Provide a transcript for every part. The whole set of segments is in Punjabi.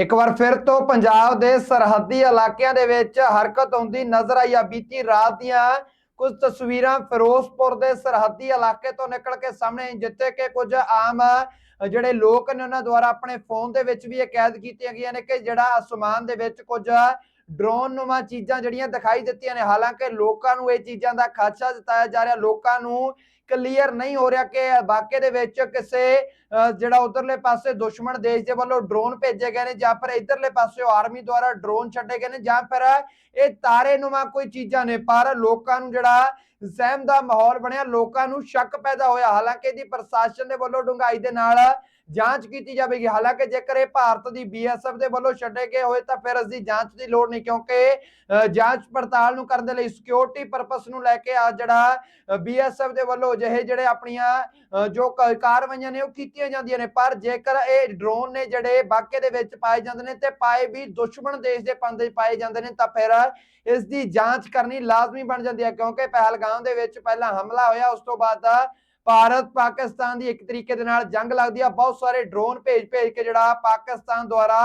ਇੱਕ ਵਾਰ ਫਿਰ ਤੋਂ ਪੰਜਾਬ ਦੇ ਸਰਹੱਦੀ ਇਲਾਕਿਆਂ ਦੇ ਵਿੱਚ ਹਰਕਤ ਹੁੰਦੀ ਨਜ਼ਰ ਆਈ ਆ। ਬੀਤੀ ਰਾਤ ਦੀਆਂ ਕੁਝ ਤਸਵੀਰਾਂ ਫਿਰੋਜ਼ਪੁਰ ਦੇ ਸਰਹੱਦੀ ਇਲਾਕੇ ਤੋਂ ਨਿਕਲ ਕੇ ਸਾਹਮਣੇ ਆਈਆਂ, ਜਿੱਥੇ ਕਿ ਕੁਝ ਆਮ ਜਿਹੜੇ ਲੋਕ ਨੇ ਉਹਨਾਂ ਦੁਆਰਾ ਆਪਣੇ ਫੋਨ ਦੇ ਵਿੱਚ ਵੀ ਇਹ ਕੈਦ ਕੀਤੀਆਂ ਗਈਆਂ ਨੇ ਕਿ ਜਿਹੜਾ ਅਸਮਾਨ ਦੇ ਵਿੱਚ ਕੁਝ ਡਰੋਨ ਨੁਮਾ ਚੀਜ਼ਾਂ ਜਿਹੜੀਆਂ ਦਿਖਾਈ ਦਿੱਤੀਆਂ ਨੇ, ਹਾਲਾਂਕਿ ਲੋਕਾਂ ਨੂੰ ਇਹ ਚੀਜ਼ਾਂ ਦਾ ਖਾਦਸ਼ਾ ਜਤਾਇਆ ਜਾ ਰਿਹਾ, ਲੋਕਾਂ ਨੂੰ ਕਲੀਅਰ ਨਹੀਂ ਹੋ ਰਿਹਾ ਕਿ ਵਾਕਿਆ ਦੇ ਵਿੱਚ ਕਿਸੇ ਜਿਹੜਾ ਉਧਰਲੇ ਪਾਸੇ ਦੁਸ਼ਮਣ ਦੇਸ਼ ਦੇ ਵੱਲੋਂ ਡਰੋਨ ਭੇਜੇ ਗਏ ਨੇ ਜਾਂ ਫਿਰ ਇਧਰਲੇ ਪਾਸੇ ਆਰਮੀ ਦੁਆਰਾ ਡਰੋਨ ਛੱਡੇ ਗਏ ਨੇ ਜਾਂ ਫਿਰ ਇਹ ਤਾਰੇ ਨੁਮਾ ਕੋਈ ਚੀਜ਼ਾਂ ਨੇ, ਪਰ ਲੋਕਾਂ ਨੂੰ ਜਿਹੜਾ ਸਹਿਮ ਦਾ ਮਾਹੌਲ ਬਣਿਆ, ਲੋਕਾਂ ਨੂੰ ਸ਼ੱਕ ਪੈਦਾ ਹੋਇਆ। ਹਾਲਾਂਕਿ ਇਹਦੀ ਪ੍ਰਸ਼ਾਸਨ ਦੇ ਵੱਲੋਂ ਡੂੰਘਾਈ ਦੇ ਨਾਲ ਜਾਂਚ ਕੀਤੀ ਜਾਵੇਗੀ। ਹਾਲਾਂਕਿ ਜੇਕਰ ਇਹ ਭਾਰਤ ਦੀ ਬੀਐਸਐਫ ਦੇ ਵੱਲੋਂ ਛੱਡੇ ਗਏ ਹੋਏ, ਤਾਂ ਫਿਰ ਇਸ ਦੀ ਜਾਂਚ ਦੀ ਲੋੜ ਨਹੀਂ, ਕਿਉਂਕਿ ਜਾਂਚ ਪੜਤਾਲ ਨੂੰ ਕਰਨ ਦੇ ਲਈ ਸਿਕਿਉਰਿਟੀ ਪਰਪਸ ਨੂੰ ਲੈ ਕੇ ਆ ਜਿਹੜਾ ਬੀਐਸਐਫ ਦੇ ਵੱਲੋਂ ਜਿਹੇ ਜਿਹੜੇ ਆਪਣੀਆਂ ਜੋ ਕਾਰਵਾਈਆਂ ਨੇ ਉਹ ਕੀਤੀਆਂ ਜਾਂਦੀਆਂ ਨੇ। ਪਰ ਜੇਕਰ ਇਹ ਡਰੋਨ ਨੇ ਜਿਹੜੇ ਵਾਕੇ ਦੇ ਵਿੱਚ ਪਾਏ ਜਾਂਦੇ ਨੇ ਤੇ ਪਾਏ ਵੀ ਦੁਸ਼ਮਣ ਦੇਸ਼ ਦੇ ਪੰਦੇ ਪਾਏ ਜਾਂਦੇ ਨੇ, ਤਾਂ ਫਿਰ ਇਸ ਦੀ ਜਾਂਚ ਕਰਨੀ ਲਾਜ਼ਮੀ ਬਣ ਜਾਂਦੀ ਹੈ, ਕਿਉਂਕਿ ਪਹਿਲਗਾਮ ਦੇ ਵਿੱਚ ਪਹਿਲਾਂ ਹਮਲਾ ਹੋਇਆ, ਉਸ ਤੋਂ ਬਾਅਦ ਭਾਰਤ ਪਾਕਿਸਤਾਨ ਦੀ ਇੱਕ ਤਰੀਕੇ ਦੇ ਨਾਲ ਜੰਗ ਲੱਗਦੀ ਆ। ਬਹੁਤ ਸਾਰੇ ਡਰੋਨ ਭੇਜ ਭੇਜ ਕੇ ਜਿਹੜਾ ਪਾਕਿਸਤਾਨ ਦੁਆਰਾ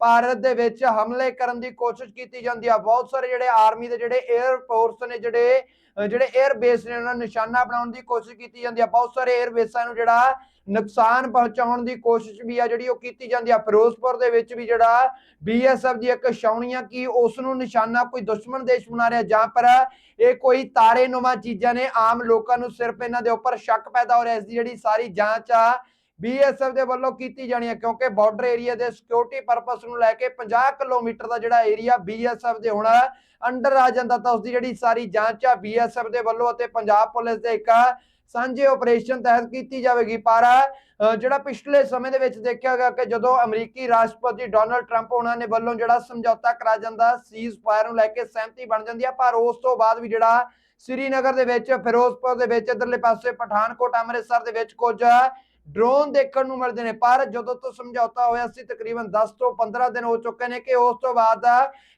ਭਾਰਤ ਦੇ ਵਿੱਚ ਹਮਲੇ ਕਰਨ ਦੀ ਕੋਸ਼ਿਸ਼ ਕੀਤੀ ਜਾਂਦੀ ਆ। ਬਹੁਤ ਸਾਰੇ ਜਿਹੜੇ ਆਰਮੀ ਦੇ ਜਿਹੜੇ 에ਅਰਫੋਰਸ ਨੇ ਜਿਹੜੇ ਜਿਹੜੇ 에ਅਰ ਬੇਸ ਨੇ, ਉਹਨਾਂ ਨੂੰ ਨਿਸ਼ਾਨਾ ਬਣਾਉਣ ਦੀ ਕੋਸ਼ਿਸ਼ ਕੀਤੀ ਜਾਂਦੀ ਆ। ਬਹੁਤ ਸਾਰੇ 에ਅਰ ਬੇਸਾਂ ਨੂੰ ਜਿਹੜਾ ਨੁਕਸਾਨ ਪਹੁੰਚਾਉਣ ਦੀ ਕੋਸ਼ਿਸ਼ ਵੀ ਆ, ਜਿਹੜੀ ਉਹ ਕੀਤੀ ਜਾਂਦੀ ਆ। ਫਿਰੋਜ਼ਪੁਰ ਦੇ ਵਿੱਚ ਵੀ ਜਿਹੜਾ ਬੀਐਸਐਫ ਦੀ ਇੱਕ ਛਾਉਣੀਆਂ ਕੀ ਉਸ ਨੂੰ ਨਿਸ਼ਾਨਾ ਕੋਈ ਦੁਸ਼ਮਣ ਦੇਸ਼ ਬਣਾ ਰਿਹਾ, ਜਾਂ ਪਰ ਇਹ ਕੋਈ ਤਾਰੇ ਨੁਮਾ ਚੀਜ਼ਾਂ ਨੇ। ਆਮ ਲੋਕਾਂ ਨੂੰ ਸਿਰਫ ਇਹਨਾਂ ਦੇ ਉੱਪਰ ਸ਼ੱਕ ਪੈਦਾ ਹੋ ਰਿਹਾ, ਇਸ ਦੀ ਜਿਹੜੀ ਸਾਰੀ ਜਾਂਚ ਆ ਬੀਐਸਐਫ ਦੇ ਵੱਲੋਂ ਕੀਤੀ ਜਾਣੀ ਹੈ ਕਿਉਂਕਿ ਬਾਰਡਰ ਏਰੀਆ ਦੇ ਸਿਕਿਉਰਿਟੀ ਪਰਪਸ ਨੂੰ ਲੈ ਕੇ 50 ਕਿਲੋਮੀਟਰ ਦਾ ਜਿਹੜਾ ਏਰੀਆ ਬੀਐਸਐਫ ਦੇ ਹੁਣ ਅੰਡਰ ਆ ਜਾਂਦਾ ਤਾਂ ਉਸ ਦੀ ਜਿਹੜੀ ਸਾਰੀ ਜਾਂਚ ਆ ਬੀਐਸਐਫ ਦੇ ਵੱਲੋਂ ਅਤੇ ਪੰਜਾਬ ਪੁਲਿਸ ਦੇ ਇੱਕ ਸਾਂਝੇ ਆਪਰੇਸ਼ਨ ਤਹਿਤ ਕੀਤੀ ਜਾਵੇਗੀ। ਪਰ ਜਿਹੜਾ ਪਿਛਲੇ ਸਮੇਂ ਦੇ ਵਿੱਚ ਦੇਖਿਆ ਗਿਆ ਕਿ ਜਦੋਂ ਅਮਰੀਕੀ ਰਾਸ਼ਟਰਪਤੀ ਡੋਨਲਡ ਟਰੰਪ ਉਹਨਾਂ ਨੇ ਵੱਲੋਂ ਜਿਹੜਾ ਸਮਝੌਤਾ ਕਰਾ ਜਾਂਦਾ ਸੀਜ਼ ਫਾਇਰ ਨੂੰ ਲੈ ਕੇ ਸਹਿਮਤੀ ਬਣ ਜਾਂਦੀ ਆ, ਪਰ ਉਸ ਤੋਂ ਬਾਅਦ ਵੀ ਜਿਹੜਾ ਸ੍ਰੀਨਗਰ ਦੇ ਵਿੱਚ, ਫਿਰੋਜ਼ਪੁਰ ਦੇ ਵਿੱਚ, ਇਧਰਲੇ ਪਾਸੇ ਪਠਾਨਕੋਟ, ਅੰਮ੍ਰਿਤਸਰ ਦੇ ਵਿੱਚ ਕੁਝ ਡਰੋਨ ਦੇਖਣ ਨੂੰ ਮਿਲਦੇ ਨੇ, ਪਰ ਜਦੋਂ ਤੋਂ ਸਮਝੌਤਾ ਹੋਇਆ ਸੀ, ਤਕਰੀਬਨ 10 ਤੋਂ 15 ਦਿਨ ਹੋ ਚੁੱਕੇ ਨੇ ਕਿ ਉਸ ਤੋਂ ਬਾਅਦ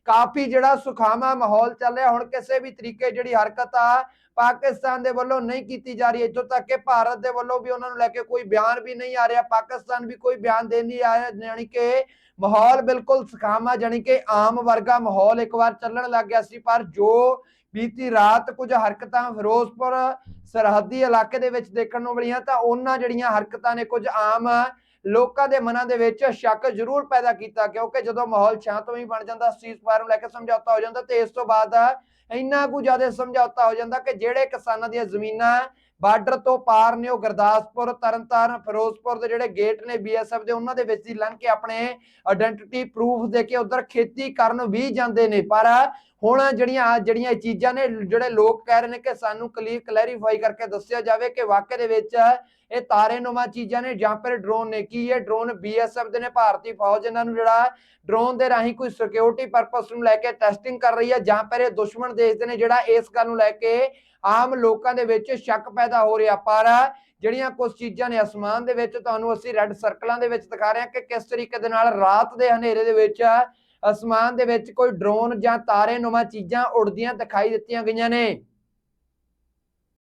ਕਾਫੀ ਜਿਹੜਾ ਸੁਖਾਵਾਂ ਮਾਹੌਲ ਚੱਲ ਰਿਹਾ, ਹੁਣ ਕਿਸੇ ਵੀ ਤਰੀਕੇ ਜਿਹੜੀ ਹਰਕਤ ਆ ਪਾਕਿਸਤਾਨ ਦੇ ਵੱਲੋਂ ਨਹੀਂ ਕੀਤੀ ਜਾ ਰਹੀ, ਇੱਥੋਂ ਤੱਕ ਕਿ ਭਾਰਤ ਦੇ ਵੱਲੋਂ ਵੀ ਉਹਨਾਂ ਨੂੰ ਲੈ ਕੇ ਕੋਈ ਬਿਆਨ ਵੀ ਨਹੀਂ ਆ ਰਿਹਾ, ਪਾਕਿਸਤਾਨ ਵੀ ਕੋਈ ਬਿਆਨ ਦੇ ਨਹੀਂ ਰਿਹਾ ਯਾਨੀ ਕਿ ਮਾਹੌਲ ਬਿਲਕੁਲ ਸੁਖਾਵਾਂ ਯਾਨੀ ਕਿ ਆਮ ਵਰਗਾ ਮਾਹੌਲ ਇੱਕ ਵਾਰ ਚੱਲਣ ਲੱਗ ਗਿਆ ਸੀ, ਪਰ ਜੋ ਬੀਤੀ ਰਾਤ ਕੁਝ ਹਰਕਤਾਂ ਫਿਰੋਜ਼ਪੁਰ ਸਰਹੱਦੀ ਇਲਾਕੇ ਦੇ ਵਿੱਚ ਦੇਖਣ ਨੂੰ ਮਿਲੀਆਂ ਤਾਂ ਉਹਨਾਂ ਜਿਹੜੀਆਂ ਹਰਕਤਾਂ ਨੇ ਕੁਝ ਆਮ ਲੋਕਾਂ ਦੇ ਮਨਾਂ ਦੇ ਵਿੱਚ ਸ਼ੱਕ ਜ਼ਰੂਰ ਪੈਦਾ ਕੀਤਾ ਕਿਉਂਕਿ ਜਦੋਂ ਮਾਹੌਲ ਸ਼ਾਂਤਮਈ ਬਣ ਜਾਂਦਾ ਸੀਜ਼ ਨੂੰ ਲੈ ਕੇ ਸਮਝੌਤਾ ਹੋ ਜਾਂਦਾ ਤੇ ਇਸ ਤੋਂ ਬਾਅਦ ਇੰਨਾ ਕੁ ਜ਼ਿਆਦਾ ਸਮਝੌਤਾ ਹੋ ਜਾਂਦਾ ਕਿ ਜਿਹੜੇ ਕਿਸਾਨਾਂ ਦੀਆਂ ਜ਼ਮੀਨਾਂ ਬਾਰਡਰ ਤੋਂ ਪਾਰ ਨੇ, ਉਹ ਗੁਰਦਾਸਪੁਰ, ਤਰਨਤਾਰਨ, ਫਿਰੋਜ਼ਪੁਰ ਦੇ ਜਿਹੜੇ ਗੇਟ ਨੇ ਬੀਐਸਐਫ ਦੇ, ਉਹਨਾਂ ਦੇ ਵਿੱਚ ਦੀ ਲੰਘ ਕੇ ਆਪਣੇ ਆਇਡੈਂਟੀਟੀ ਪ੍ਰੂਫ ਦੇ ਕੇ ਉਧਰ ਖੇਤੀ ਕਰਨ ਵੀ ਜਾਂਦੇ ਨੇ। ਪਰ ਹੁਣ ਜਿਹੜੀਆਂ ਜਿਹੜੀਆਂ ਇਹ ਚੀਜ਼ਾਂ ਨੇ, ਜਿਹੜੇ ਲੋਕ ਕਹਿ ਰਹੇ ਨੇ ਕਿ ਸਾਨੂੰ ਕਲੀਅਰ ਕਲੈਰੀਫਾਈ ਕਰਕੇ ਦੱਸਿਆ ਜਾਵੇ ਕਿ ਵਾਕਿਆ ਦੇ ਵਿੱਚ ਇਹ ਤਾਰੇ ਨੁਮਾ ਚੀਜ਼ਾਂ ਨੇ ਜਾਂ ਫਿਰ ਡਰੋਨ ਨੇ। ਕੀ ਇਹ ਡਰੋਨ ਬੀਐਸਐਫ ਦੇ ਨੇ? ਭਾਰਤੀ ਫੌਜ ਇਹਨਾਂ ਨੂੰ ਜਿਹੜਾ ਡਰੋਨ ਦੇ ਰਾਹੀਂ ਕੋਈ ਸਿਕਿਉਰਿਟੀ ਪਰਪਸ ਨੂੰ ਲੈ ਕੇ ਟੈਸਟਿੰਗ ਕਰ ਰਹੀ ਹੈ ਜਾਂ ਫਿਰ ਇਹ ਦੁਸ਼ਮਣ ਦੇਸ਼ ਦੇ ਨੇ ਜਿਹੜਾ ਇਸ ਗੱਲ ਨੂੰ ਲੈ ਕੇ ਆਮ ਲੋਕਾਂ ਦੇ ਵਿੱਚ ਸ਼ੱਕ ਪੈਦਾ ਹੋ ਰਿਹਾ। ਪਰ ਜਿਹੜੀਆਂ ਕੁਝ ਚੀਜ਼ਾਂ ਨੇ ਅਸਮਾਨ ਦੇ ਵਿੱਚ, ਤੁਹਾਨੂੰ ਅਸੀਂ ਰੈੱਡ ਸਰਕਲਾਂ ਦੇ ਵਿੱਚ ਦਿਖਾ ਰਹੇ ਹਾਂ ਕਿ ਕਿਸ ਤਰੀਕੇ ਦੇ ਨਾਲ ਰਾਤ ਦੇ ਹਨੇਰੇ ਦੇ ਵਿੱਚ ਅਸਮਾਨ ਦੇ ਵਿੱਚ ਕੋਈ ਡਰੋਨ ਜਾਂ ਤਾਰੇ ਨੁਮਾ ਚੀਜ਼ਾਂ ਉੜਦੀਆਂ ਦਿਖਾਈ ਦਿੱਤੀਆਂ ਗਈਆਂ ਨੇ।